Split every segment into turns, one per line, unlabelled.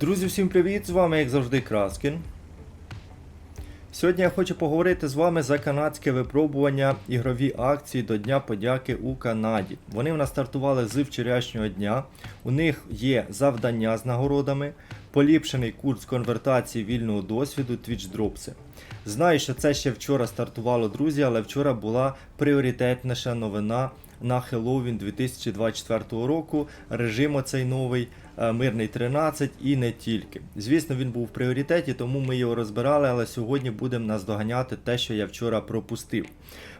Друзі, всім привіт! З вами, як завжди, Краскін. Сьогодні я хочу поговорити з вами за канадське випробування ігрові акції до Дня подяки у Канаді. Вони в нас стартували з вчорашнього дня. У них є завдання з нагородами, поліпшений курс конвертації вільного досвіду Twitch Dropси. Знаю, що це ще вчора стартувало, друзі, але вчора була пріоритетніша новина на Хеллоуін 2024 року. Режим оцей новий мирний 13 і не тільки. Звісно, він був в пріоритеті, тому ми його розбирали, але сьогодні будемо наздоганяти те, що я вчора пропустив.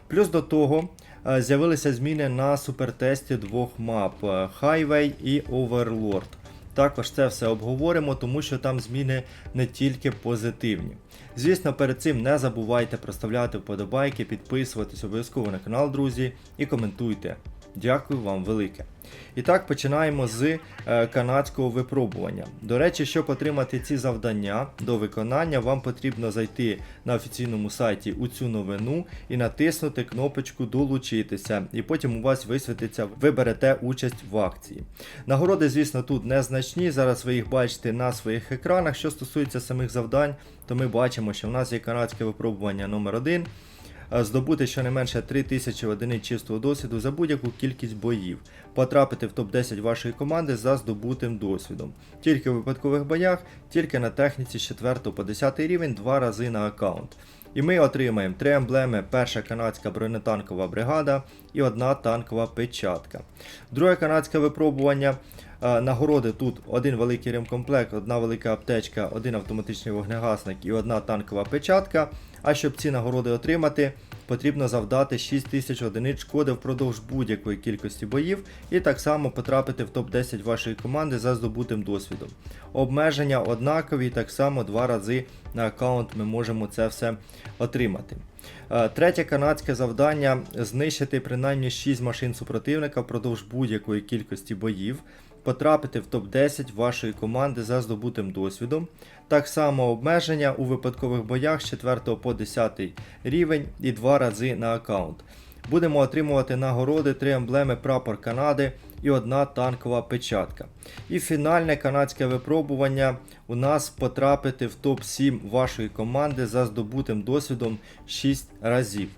Плюс до того е, з'явилися зміни на супертесті двох мап е, Highway і Overlord. Також це все обговоримо, тому що там зміни не тільки позитивні. Звісно, перед цим не забувайте проставляти вподобайки, підписуватись обов'язково на канал, друзі, і коментуйте. Дякую вам велике. І так починаємо з е, канадського випробування. До речі, щоб отримати ці завдання до виконання, вам потрібно зайти на офіційному сайті у цю новину і натиснути кнопочку Долучитися. І потім у вас висвітиться, ви берете участь в акції. Нагороди, звісно, тут незначні. Зараз ви їх бачите на своїх екранах. Що стосується самих завдань, то ми бачимо, що в нас є канадське випробування номер 1 Е, здобути щонайменше 3000 одиниць чистого досвіду за будь-яку кількість боїв, потрапити в топ-10 вашої команди за здобутим досвідом. Тільки в випадкових боях, тільки на техніці з 4 по 10 рівень два рази на аккаунт. І ми отримаємо три емблеми: перша канадська бронетанкова бригада і одна танкова печатка. Друге канадське випробування. Нагороди тут один великий ремкомплект, одна велика аптечка, один автоматичний вогнегасник і одна танкова печатка. А щоб ці нагороди отримати, потрібно завдати 6000 одиниць шкоди впродовж будь-якої кількості боїв і так само потрапити в топ-10 вашої команди за здобутим досвідом. Обмеження однакові, так само два рази на аккаунт ми можемо це все отримати. Третє канадське завдання знищити принаймні 6 машин супротивника впродовж будь-якої кількості боїв потрапити в топ-10 вашої команди за здобутим досвідом. Так само обмеження у випадкових боях з 4 по 10 рівень і 2 рази на аккаунт. Будемо отримувати нагороди, 3 емблеми прапор Канади і одна танкова печатка. І фінальне канадське випробування у нас потрапити в топ-7 вашої команди за здобутим досвідом 6 разів.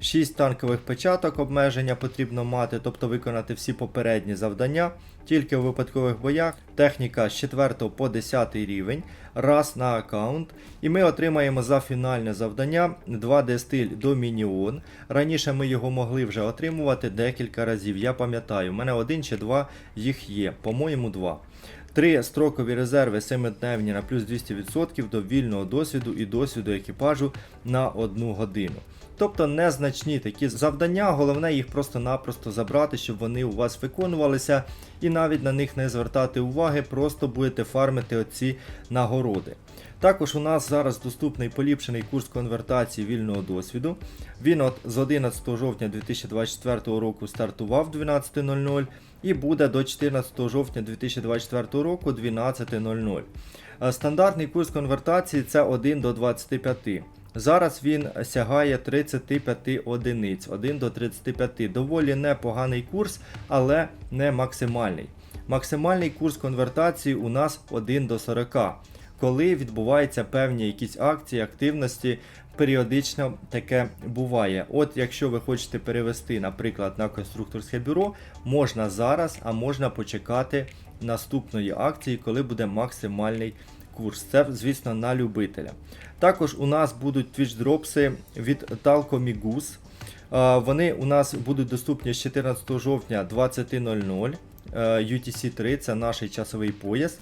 6 танкових печаток обмеження потрібно мати, тобто виконати всі попередні завдання. Тільки у випадкових боях техніка з 4 по 10 рівень, раз на аккаунт. І ми отримаємо за фінальне завдання 2D стиль Dominion. Раніше ми його могли вже отримувати декілька разів. Я пам'ятаю, у мене один чи два їх є, по-моєму, два. Три строкові резерви 7-дневні на плюс 200% до вільного досвіду і досвіду екіпажу на одну годину. Тобто незначні такі завдання, головне їх просто-напросто забрати, щоб вони у вас виконувалися, і навіть на них не звертати уваги, просто будете фармити оці нагороди. Також у нас зараз доступний поліпшений курс конвертації вільного досвіду. Він от з 11 жовтня 2024 року стартував 12.00 і буде до 14 жовтня 2024 року 12.00. Е, Стандартний курс конвертації це 1 до 25. Зараз він сягає 35 одиниць, 1 до 35. Доволі непоганий курс, але не максимальний. Максимальний курс конвертації у нас 1 до 40. Коли відбуваються певні якісь акції, активності, періодично таке буває. От якщо ви хочете перевести, наприклад, на конструкторське бюро, можна зараз, а можна почекати наступної акції, коли буде максимальний курс. Це, звісно, на любителя. Також у нас будуть твіч-дропси від. Е, Вони у нас будуть доступні з 14 жовтня 20.00 е, UTC 3, це наш часовий пояс.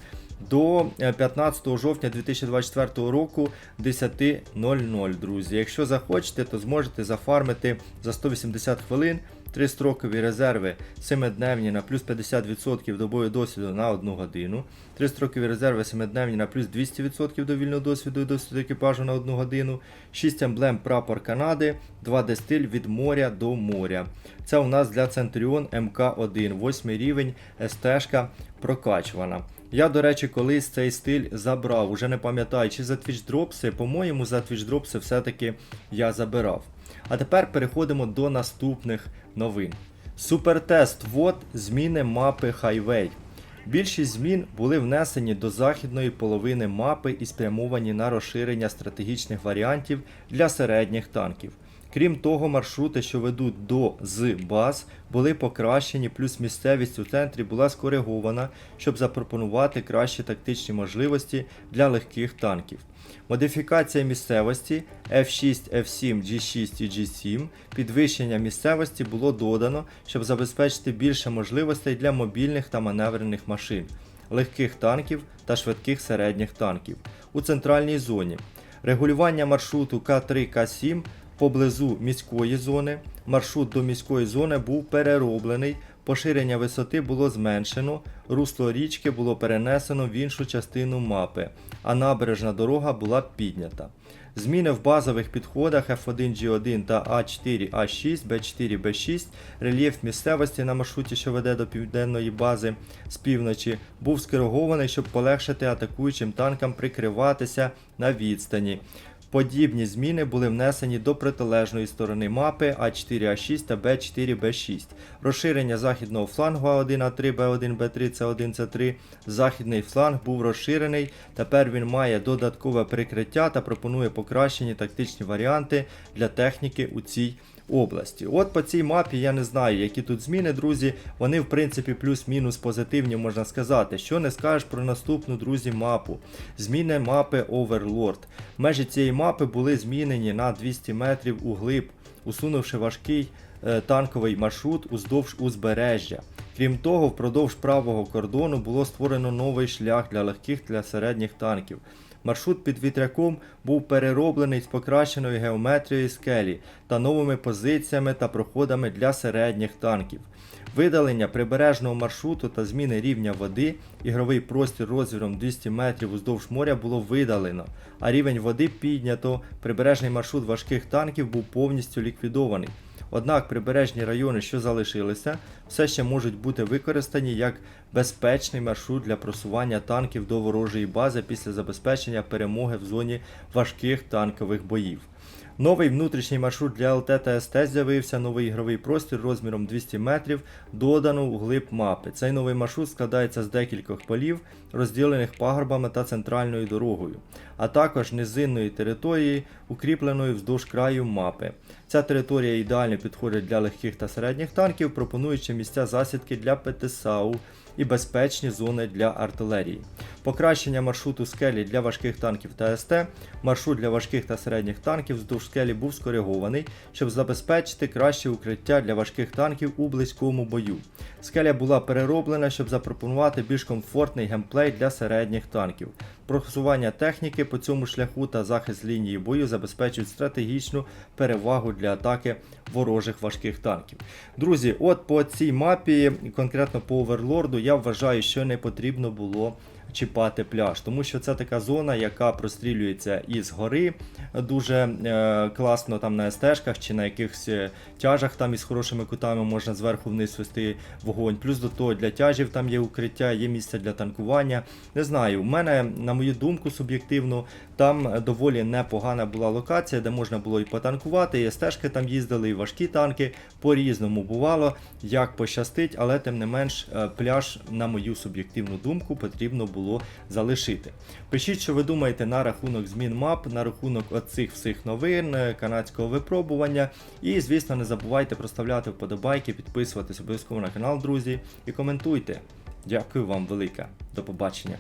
До е, 15 жовтня 2024 року 10.00, друзі. Якщо захочете, то зможете зафармити за 180 хвилин 3 строкові резерви 7-дневні на плюс 50% до бою досвіду на 1 годину. 3 строкові резерви 7-дневні на плюс 200% до вільного досвіду і досвіду екіпажу на 1 годину. 6 емблем прапор Канади, 2D стиль від моря до моря. Це у нас для Centurion МК1, 8 рівень СТ-шка прокачувана. Я, до речі, колись цей стиль забрав. Уже не пам'ятаю, чи за Dropси, по-моєму, за Dropsi все-таки я забирав. А тепер переходимо до наступних новин. Супертест вот зміни мапи Highway. Більшість змін були внесені до західної половини мапи і спрямовані на розширення стратегічних варіантів для середніх танків. Крім того, маршрути, що ведуть до з баз, були покращені, плюс місцевість у центрі була скоригована, щоб запропонувати кращі тактичні можливості для легких танків. Модифікація місцевості F6, F7, G6 і G7, підвищення місцевості було додано, щоб забезпечити більше можливостей для мобільних та маневрених машин, легких танків та швидких середніх танків. У центральній зоні регулювання маршруту К3 К7 поблизу міської зони. Маршрут до міської зони був перероблений, поширення висоти було зменшено, русло річки було перенесено в іншу частину мапи, а набережна дорога була піднята. Зміни в базових підходах F1G1 та A4, A6, B4, B6, рельєф місцевості на маршруті, що веде до південної бази з півночі, був скоригований, щоб полегшити атакуючим танкам прикриватися на відстані. Подібні зміни були внесені до протилежної сторони мапи А4А6 та Б4Б6. Розширення західного флангу А1, А3, Б1, Б3, С1, С3. Західний фланг був розширений. Тепер він має додаткове прикриття та пропонує покращені тактичні варіанти для техніки у цій області. От по цій мапі я не знаю, які тут зміни, друзі. Вони, в принципі, плюс-мінус позитивні, можна сказати. Що не скажеш про наступну, друзі, мапу. Зміни мапи Overlord. Межі цієї мапи були змінені на 200 метрів углиб, усунувши важкий е, танковий маршрут уздовж узбережжя. Крім того, впродовж правого кордону було створено новий шлях для легких та середніх танків. Маршрут під вітряком був перероблений з покращеною геометрією скелі та новими позиціями та проходами для середніх танків. Видалення прибережного маршруту та зміни рівня води, ігровий простір розміром 200 метрів уздовж моря було видалено, а рівень води піднято. Прибережний маршрут важких танків був повністю ліквідований. Однак прибережні райони, що залишилися, все ще можуть бути використані як безпечний маршрут для просування танків до ворожої бази після забезпечення перемоги в зоні важких танкових боїв. Новий внутрішній маршрут для ЛТ та СТ з'явився новий ігровий простір розміром 200 метрів, додано у глиб мапи. Цей новий маршрут складається з декількох полів, розділених пагорбами та центральною дорогою, а також низинної території, укріпленої вздовж краю мапи. Ця територія ідеально підходить для легких та середніх танків, пропонуючи місця засідки для ПТСАУ і безпечні зони для артилерії. Покращення маршруту скелі для важких танків та СТ. Маршрут для важких та середніх танків вздовж скелі був скоригований, щоб забезпечити краще укриття для важких танків у близькому бою. Скеля була перероблена, щоб запропонувати більш комфортний геймплей для середніх танків. Просування техніки по цьому шляху та захист лінії бою забезпечують стратегічну перевагу для атаки ворожих важких танків. Друзі, от по цій мапі, конкретно по оверлорду, я вважаю, що не потрібно було чіпати пляж, тому що це така зона, яка прострілюється із гори дуже е, класно там на стежках чи на якихось е, тяжах там із хорошими кутами можна зверху вниз вести вогонь. Плюс до того для тяжів там є укриття, є місце для танкування. Не знаю, у мене, на мою думку, суб'єктивно, там доволі непогана була локація, де можна було і потанкувати, і стежки там їздили, і важкі танки. По-різному бувало, як пощастить, але тим не менш е, пляж, на мою суб'єктивну думку, потрібно було залишити. Пишіть, що ви думаєте на рахунок змін мап, на рахунок оцих всіх новин, е, канадського випробування. І, звісно, не забувайте проставляти вподобайки, підписуватись обов'язково на канал, друзі, і коментуйте. Дякую вам велике. До побачення.